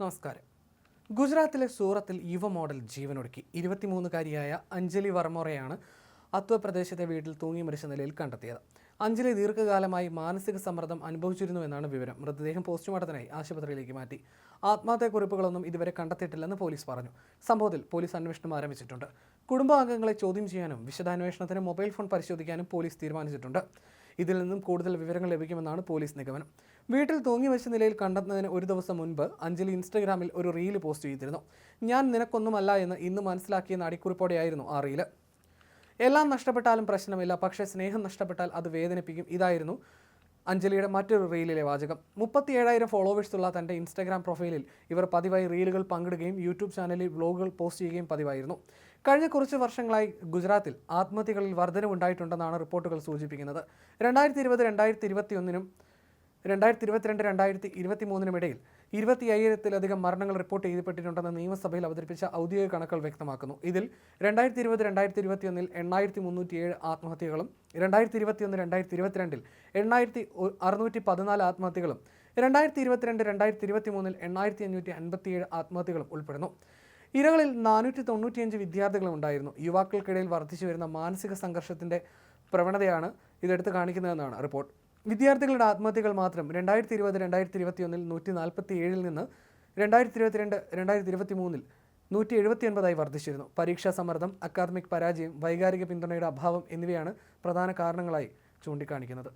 നമസ്കാരം. ഗുജറാത്തിലെ സൂറത്തിൽ യുവ മോഡൽ ജീവനൊടുക്കി. ഇരുപത്തിമൂന്നുകാരിയായ അഞ്ജലി വർമ്മോറയാണ് അത്വ പ്രദേശത്തെ വീട്ടിൽ തൂങ്ങി മരിച്ച നിലയിൽ കണ്ടെത്തിയത്. അഞ്ജലി ദീർഘകാലമായി മാനസിക സമ്മർദ്ദം അനുഭവിച്ചിരുന്നുവെന്നാണ് വിവരം. മൃതദേഹം പോസ്റ്റ്മോർട്ടത്തിനായി ആശുപത്രിയിലേക്ക് മാറ്റി. ആത്മഹത്യാക്കുറിപ്പുകളൊന്നും ഇതുവരെ കണ്ടെത്തിയിട്ടില്ലെന്ന് പോലീസ് പറഞ്ഞു. സംഭവത്തിൽ പോലീസ് അന്വേഷണം ആരംഭിച്ചിട്ടുണ്ട്. കുടുംബാംഗങ്ങളെ ചോദ്യം ചെയ്യാനും വിശദാന്വേഷണത്തിന് മൊബൈൽ ഫോൺ പരിശോധിക്കാനും പോലീസ് തീരുമാനിച്ചിട്ടുണ്ട്. ഇതിൽ നിന്നും കൂടുതൽ വിവരങ്ങൾ ലഭിക്കുമെന്നാണ് പോലീസ് നിഗമനം. വീട്ടിൽ തൂങ്ങി വെച്ച നിലയിൽ കണ്ടെത്തുന്നതിന് ഒരു ദിവസം മുൻപ് അഞ്ജലി ഇൻസ്റ്റഗ്രാമിൽ ഒരു റീൽ പോസ്റ്റ് ചെയ്തിരുന്നു. ഞാൻ നിനക്കൊന്നുമല്ല എന്ന് ഇന്ന് മനസ്സിലാക്കിയ അടിക്കുറിപ്പോടെയായിരുന്നു ആ റീൽ. എല്ലാം നഷ്ടപ്പെട്ടാലും പ്രശ്നമില്ല പക്ഷേ സ്നേഹം നഷ്ടപ്പെട്ടാൽ അത് വേദനിപ്പിക്കും. ഇതായിരുന്നു അഞ്ജലിയുടെ മറ്റൊരു റീലിലെ വാചകം. മുപ്പത്തി ഏഴായിരം ഫോളോവേഴ്സുള്ള തന്റെ ഇൻസ്റ്റാഗ്രാം പ്രൊഫൈലിൽ ഇവർ പതിവായി റീലുകൾ പങ്കിടുകയും യൂട്യൂബ് ചാനലിൽ വ്ലോഗുകൾ പോസ്റ്റ് ചെയ്യുകയും പതിവായിരുന്നു. കഴിഞ്ഞ കുറച്ച് വർഷങ്ങളായി ഗുജറാത്തിൽ ആത്മഹത്യകളിൽ വർധനവുണ്ടായിട്ടുണ്ടെന്നാണ് റിപ്പോർട്ടുകൾ സൂചിപ്പിക്കുന്നത്. രണ്ടായിരത്തി ഇരുപത് രണ്ടായിരത്തി ഇരുപത്തിയൊന്നിനും രണ്ടായിരത്തി ഇരുപത്തിരണ്ട് രണ്ടായിരത്തി ഇരുപത്തി മൂന്നിനും ഇടയിൽ ഇരുപത്തി അയ്യായിരത്തിലധികം മരണങ്ങൾ റിപ്പോർട്ട് ചെയ്തിട്ടുണ്ടെന്ന് നിയമസഭയിൽ അവതരിപ്പിച്ച ഔദ്യോഗിക കണക്കുകൾ വ്യക്തമാക്കുന്നു. ഇതിൽ രണ്ടായിരത്തി ഇരുപത് രണ്ടായിരത്തി ഇരുപത്തിയൊന്നിൽ എണ്ണായിരത്തി മുന്നൂറ്റിയേഴ് ആത്മഹത്യകളും രണ്ടായിരത്തി ഇരുപത്തിയൊന്ന് രണ്ടായിരത്തി ഇരുപത്തിരണ്ടിൽ എണ്ണായിരത്തി അറുന്നൂറ്റി പതിനാല് ആത്മഹത്യകളും രണ്ടായിരത്തി ഇരുപത്തിരണ്ട് രണ്ടായിരത്തി ഇരുപത്തി മൂന്നിൽ എണ്ണായിരത്തി അഞ്ഞൂറ്റി അൻപത്തിയേഴ് ആത്മഹത്യകളും ഉൾപ്പെടുന്നു. ഇരകളിൽ നാനൂറ്റി തൊണ്ണൂറ്റിയഞ്ച് വിദ്യാർത്ഥികളും ഉണ്ടായിരുന്നു യുവാക്കൾക്കിടയിൽ വർദ്ധിച്ചു വരുന്ന മാനസിക സംഘർഷത്തിന്റെ പ്രവണതയാണ് ഇതെടുത്ത് കാണിക്കുന്നതെന്നാണ് റിപ്പോർട്ട്. വിദ്യാർത്ഥികളുടെ ആത്മഹത്യകൾ മാത്രം രണ്ടായിരത്തി ഇരുപത് രണ്ടായിരത്തി ഇരുപത്തിയൊന്നിൽ നൂറ്റി നാൽപ്പത്തി ഏഴിൽ നിന്ന് രണ്ടായിരത്തി ഇരുപത്തിരണ്ട് രണ്ടായിരത്തി ഇരുപത്തി മൂന്നിൽ നൂറ്റി എഴുപത്തി ഒൻപതായി വർദ്ധിച്ചിരുന്നു. പരീക്ഷാ സമ്മർദ്ദം അക്കാദമിക് പരാജയം വൈകാരിക പിന്തുണയുടെ അഭാവം എന്നിവയാണ് പ്രധാന കാരണങ്ങളായി ചൂണ്ടിക്കാണിക്കുന്നത്.